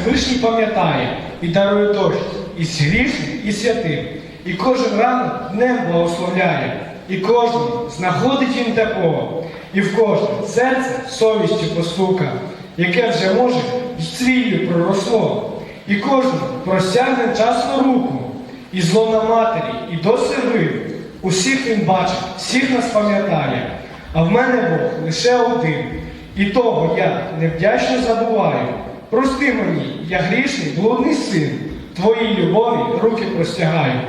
Всевишній пам'ятає і дарує дощ і грішним, і святим. І кожен ранок днем благословляє, і кожен знаходить він тепло, і в кожне серце совістю постука, яке вже може з цвіллю проросло. І кожен простягне часну руку, і зло на матері, і до сиви. Усіх він бачить, всіх нас пам'ятає. А в мене Бог лише один. І того я невдячно забуваю. Прости мені, я грішний, блудний син. Твоїй любові руки простягаю.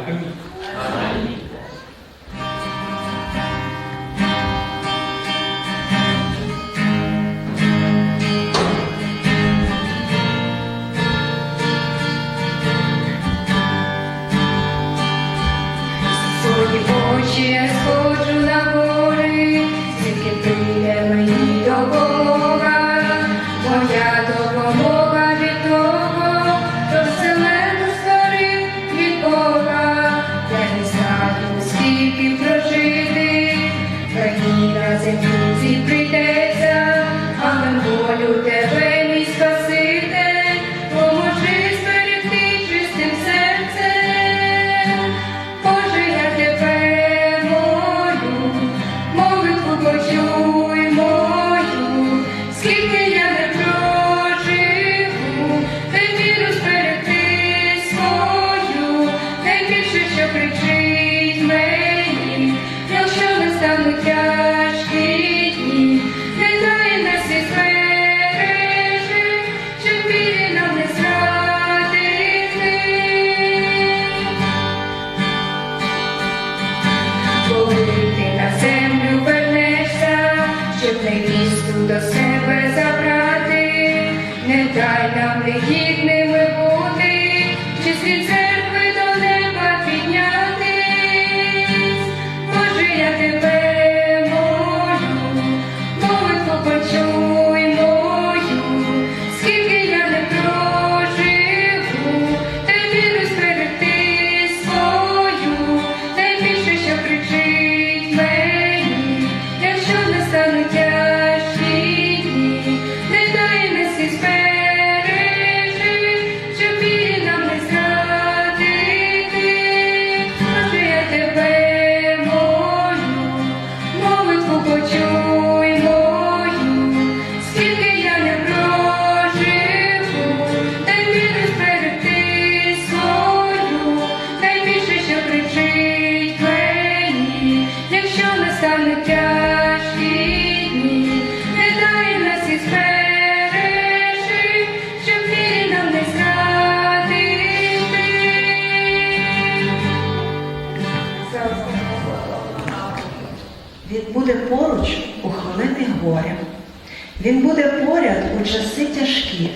Буде поряд у часи тяжкі.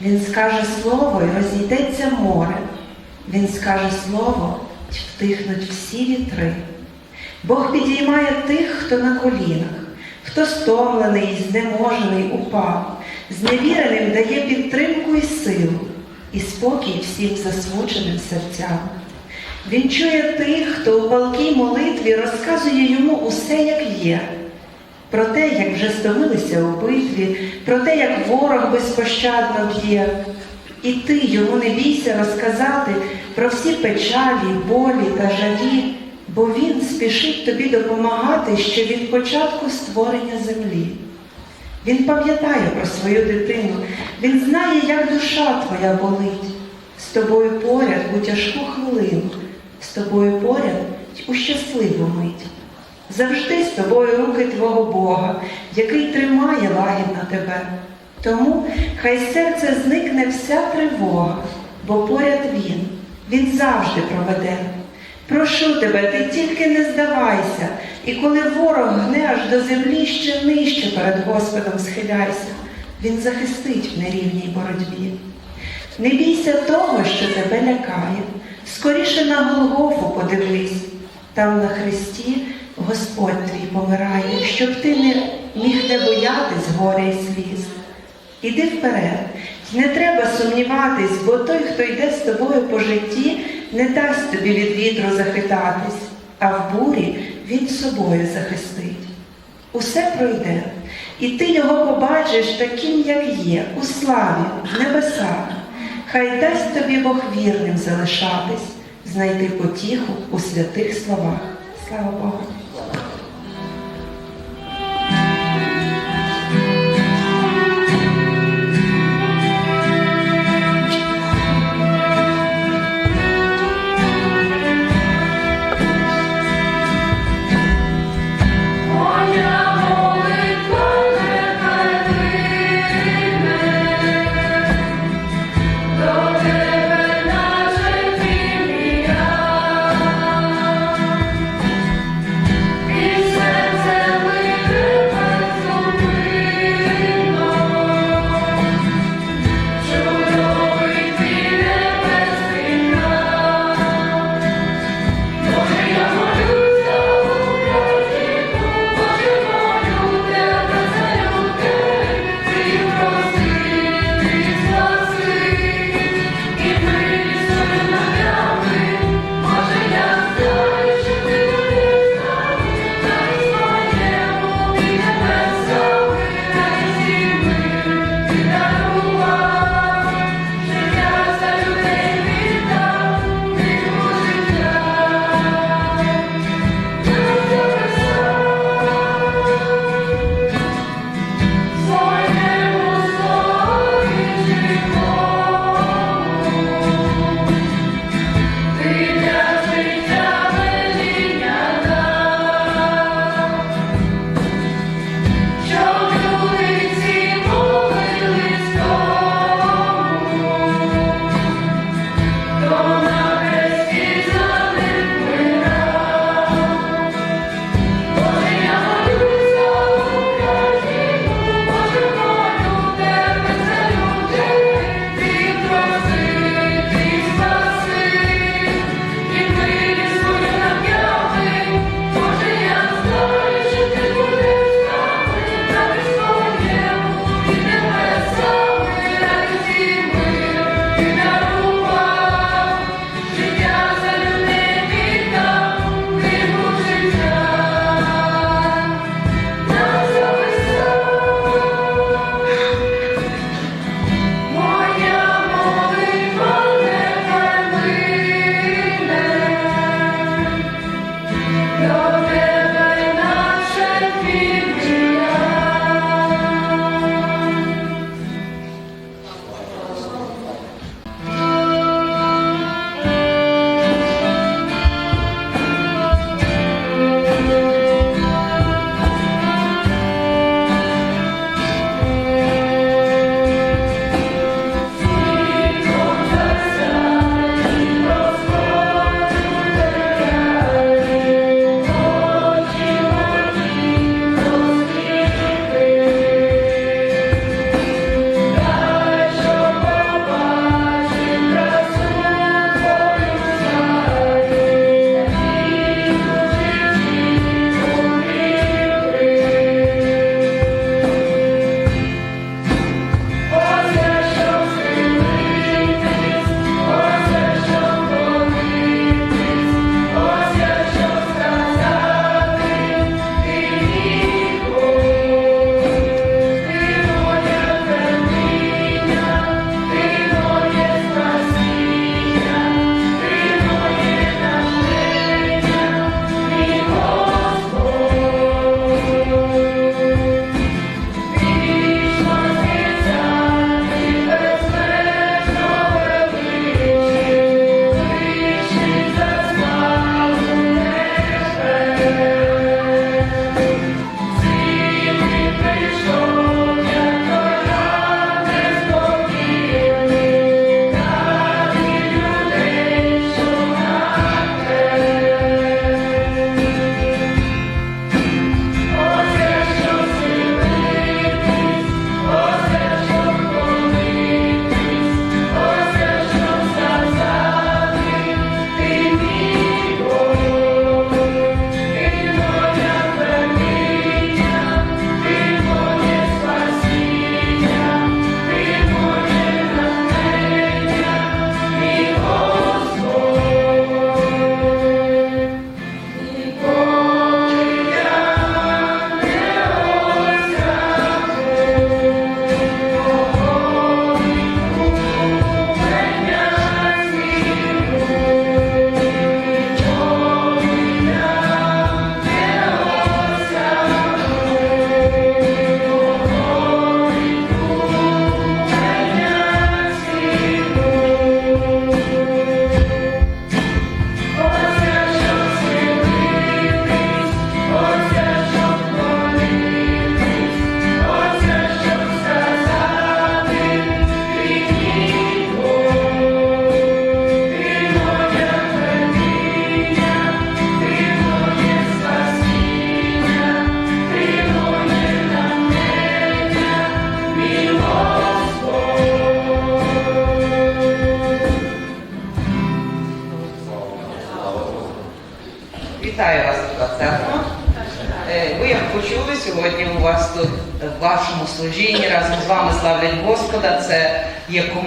Він скаже слово і розійдеться море. Він скаже слово й втихнуть всі вітри. Бог підіймає тих, хто на колінах, хто стомлений і знеможений упав, зневіреним дає підтримку і силу, і спокій всім засмученим серцям. Він чує тих, хто у палкій молитві розказує йому усе, як є, про те, як вже стомилися у битві, про те, як ворог безпощадно б'є. І ти йому не бійся розказати про всі печалі, болі та жалі, бо він спішить тобі допомагати ще від початку створення землі. Він пам'ятає про свою дитину, він знає, як душа твоя болить. З тобою поряд у тяжку хвилину, з тобою поряд у щасливу мить. Завжди з тобою руки твого Бога, який тримає лагідно тебе. Тому хай з серця зникне вся тривога, бо поряд він, він завжди проведе. Прошу тебе, ти тільки не здавайся, і коли ворог гне аж до землі, ще нижче перед Господом схиляйся, він захистить в нерівній боротьбі. Не бійся того, що тебе лякає, скоріше на Голгофу подивись, там на хресті Господь твій помирає, щоб ти не міг не боятись горя і сліз. Іди вперед, не треба сумніватись, бо той, хто йде з тобою по житті, не дасть тобі від вітру захитатись, а в бурі він собою захистить. Усе пройде, І ти його побачиш таким, як є, у славі, в небесах. Хай дасть тобі Бог вірним залишатись, знайти потіху у святих словах. Слава Богу!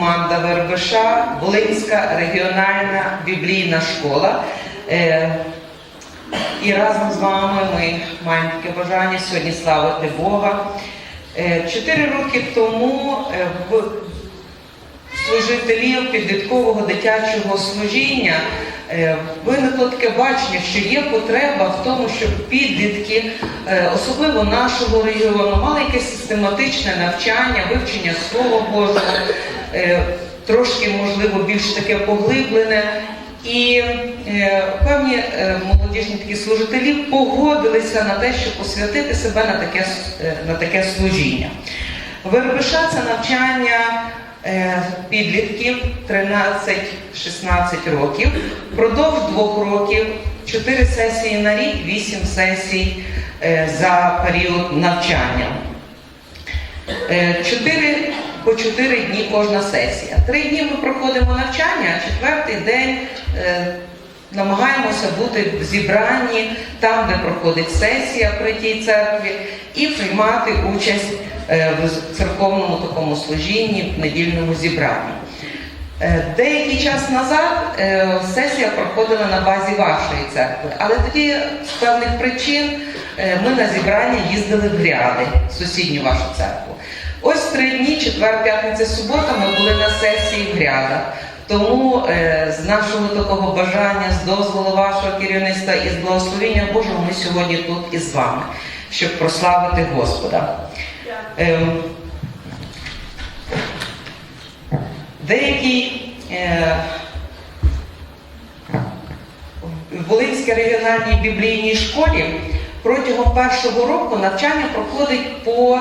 Команда ВРБШ, Волинська регіональна біблійна школа. Е, І разом з вами ми маємо таке бажання сьогодні славити Бога. Е, Чотири роки тому е, в служителів підліткового дитячого служіння виникло таке бачення, що є потреба в тому, щоб підлітки, особливо нашого регіону, мали якесь систематичне навчання, вивчення Слова Божого, трошки, можливо, більш таке поглиблене. І е, певні е, молодіжні такі служителі погодилися на те, щоб посвятити себе на таке, е, на таке служіння. ВРБШ це навчання е, підлітків 13-16 років. Впродовж двох років 4 сесії на рік, 8 сесій е, за період навчання. Е, Чотири по чотири дні кожна сесія. Три дні ми проходимо навчання, а четвертий день е, намагаємося бути в зібранні там, де проходить сесія при тій церкві, і приймати участь е, в церковному такому служінні, в недільному зібранні. Е, Деякий час назад сесія проходила на базі вашої церкви, але тоді з певних причин ми на зібрання їздили в Гряди, сусідню вашу церкву. Ось три дні, четвер, п'ятниця, субота, ми були на сесії в Грядах. Тому е, з нашого такого бажання, з дозволу вашого керівництва і з благословення Божого ми сьогодні тут із вами, щоб прославити Господа. Ем, Деякі е, в Волинській регіональній біблійній школі протягом першого року навчання проходить по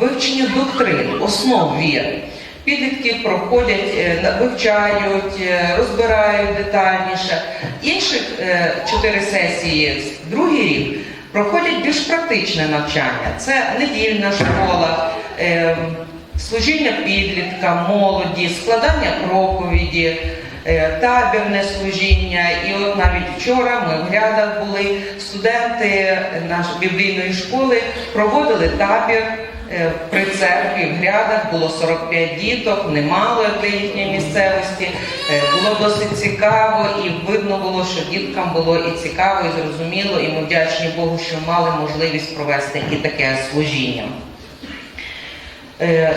вивченню доктрин, основ віри. Підлітки проходять, е, вивчають, е, розбирають детальніше. Інших е, чотири сесії, другий рік, проходять більш практичне навчання. Це недільна школа, служіння підліткам, молоді, складання проповіді, табірне служіння. І от навіть вчора ми в грядах були студенти нашої біблійної школи, проводили табір. е, При церкві в грядах було 45 діток, немало для їхньої місцевості. Е, Було досить цікаво і видно було, що діткам було і цікаво, і зрозуміло, і ми вдячні Богу, що мали можливість провести і таке служіння. Е,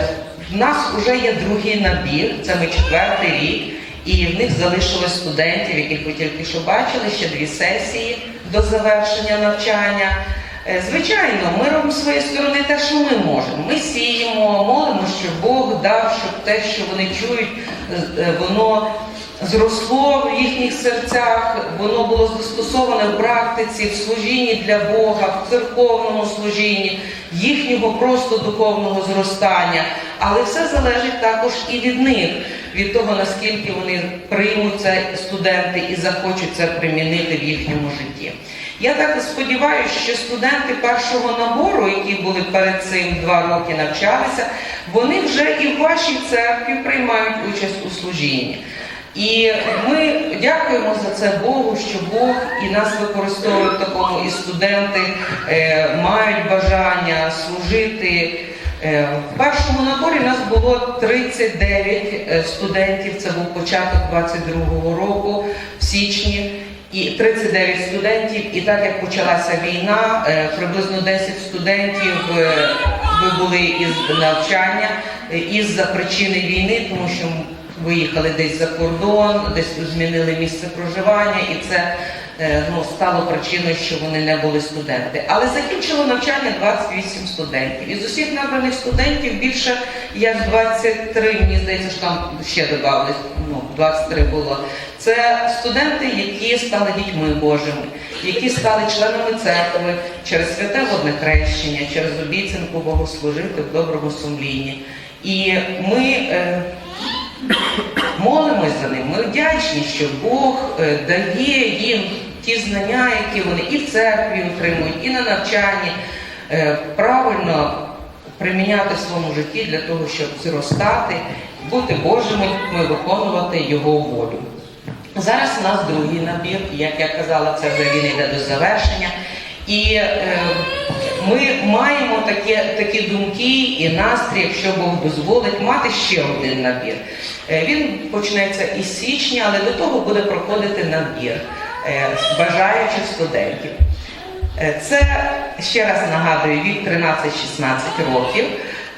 В нас вже є другий набір, це ми четвертий рік, і в них залишилось студентів, яких ви тільки що бачили, ще дві сесії до завершення навчання. Е, Звичайно, ми робимо своєї сторони те, що ми можемо. Ми сіємо, молимо, щоб Бог дав, щоб те, що вони чують, е, е, воно зросло в їхніх серцях, воно було застосоване в практиці, в служінні для Бога, в церковному служінні, їхнього просто духовного зростання. Але все залежить також і від них, від того, наскільки вони приймуть це студенти і захочуть це примінити в їхньому житті. Я так і сподіваюся, що студенти першого набору, які були перед цим два роки навчалися, вони вже і в вашій церкві приймають участь у служінні. І ми дякуємо за це Богу, що Бог і нас використовує в такому, і студенти е, мають бажання служити. Е, в першому наборі нас було 39 е, студентів. Це був початок 22-го року в січні. І 39 студентів, і так як почалася війна, е, приблизно 10 студентів вибули із навчання із-за причини війни, тому що виїхали десь за кордон, десь змінили місце проживання, і це ну, стало причиною, що вони не були студенти. Але закінчило навчання 28 студентів. Із усіх набраних студентів більше як 23, мені здається, що там ще додавали, ну, 23 було. Це студенти, які стали дітьми Божими, які стали членами церкви через святе водне хрещення, через обіцянку Богослужити в доброму сумлінні. І ми е, молимось за ним. Ми вдячні, що Бог е, дає їм ті знання, які вони і в церкві отримують, і на навчанні е, правильно приміняти в своєму житті для того, щоб зростати, бути Божими, ми виконувати Його волю. Зараз у нас другий набір, як я казала, це вже він йде до завершення. І е, ми маємо такі, такі думки і настрій, якщо Бог дозволить, мати ще один набір. Е, він почнеться із січня, але до того буде проходити набір бажаючих студентів. Е, Це ще раз нагадую, вік 13-16 років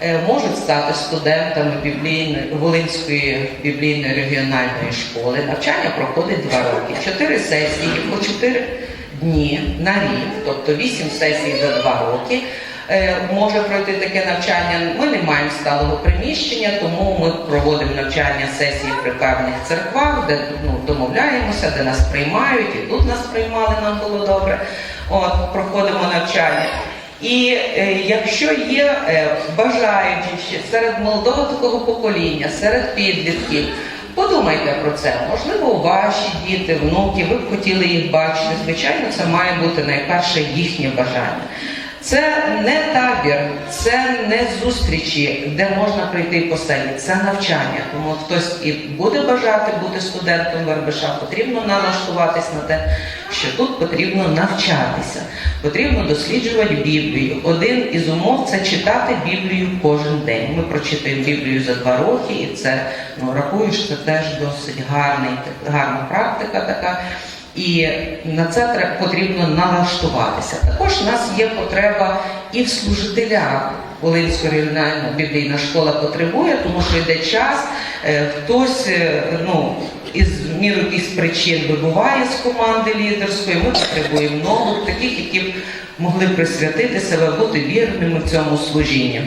е, можуть стати студентами біблійної Волинської біблійної регіональної школи. Навчання проходить два роки, чотири сесії по чотири дні на рік, тобто вісім сесій за два роки. Е, Може пройти таке навчання. Ми не маємо сталого приміщення, тому ми проводимо навчання сесії при певних церквах, де ну, домовляємося, де нас приймають, і тут нас приймали, нам було добре. От, проходимо навчання. І е, якщо є е, бажаючі серед молодого такого покоління, серед підлітків, подумайте про це. Можливо, ваші діти, внуки, ви б хотіли їх бачити. Звичайно, це має бути найперше їхнє бажання. Це не табір, це не зустрічі, де можна прийти і посидіти, це навчання. Тому хтось і буде бажати бути студентом Вербиша, потрібно налаштуватись на те, що тут потрібно навчатися, потрібно досліджувати Біблію. Один із умов це читати Біблію кожен день. Ми прочитаємо Біблію за два роки, і це ну рахую, що це теж досить гарний, гарна практика така. І на це потрібно налаштуватися. Також у нас є потреба і в служителях. Волинська регіональна біблійна школа потребує, тому що йде час, е, хтось е, ну, із міру якихось причин вибуває з команди лідерської. Ми потребуємо нових, таких, які б могли присвятити себе, бути вірними в цьому служінні.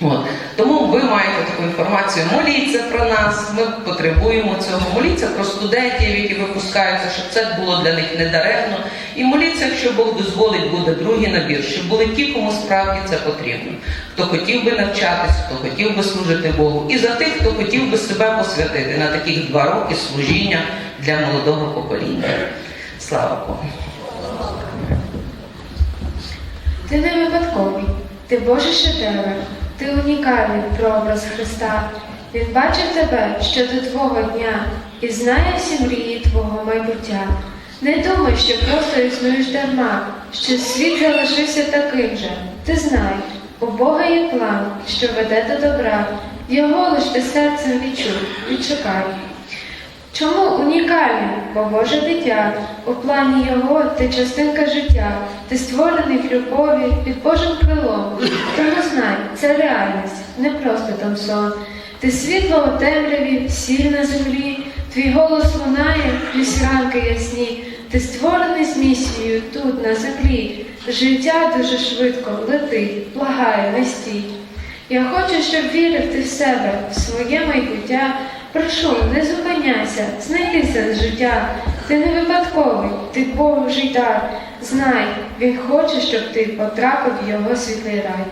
От. Тому ви маєте таку інформацію. Моліться про нас, ми потребуємо цього. Моліться про студентів, які випускаються, щоб це було для них недаремно. І моліться, якщо Бог дозволить, буде другий набір, щоб були ті, кому справді це потрібно. Хто хотів би навчатись, хто хотів би служити Богу, і за тих, хто хотів би себе посвятити на таких два роки служіння для молодого покоління. Слава Богу. Ти не випадковий, ти Божий шедевр, ти унікальний прообраз Христа. Він бачив тебе ще до твого дня і знає всі мрії твого майбуття. Не думай, що просто існуєш дарма, що світ залишився таким же. Ти знай, у Бога є план, що веде до добра. Його лиш ти серцем відчуй, відшукай. Чому унікальний? Бо Боже дитя, у плані Його ти частинка життя, ти створений в любові під Божим крилом. Тому знай, це реальність, не просто там сон. Ти світло у темряві, сіль на землі, твій голос лунає крізь ранки ясні. Ти створений з місією тут, на землі. Життя дуже швидко летить, благає, не стій. Я хочу, щоб вірив ти в себе, в своє майбуття. Прошу, не зупиняйся, знайдися з життя. Ти не випадковий, ти Божий дар. Знай, він хоче, щоб ти потрапив в його світлий рай.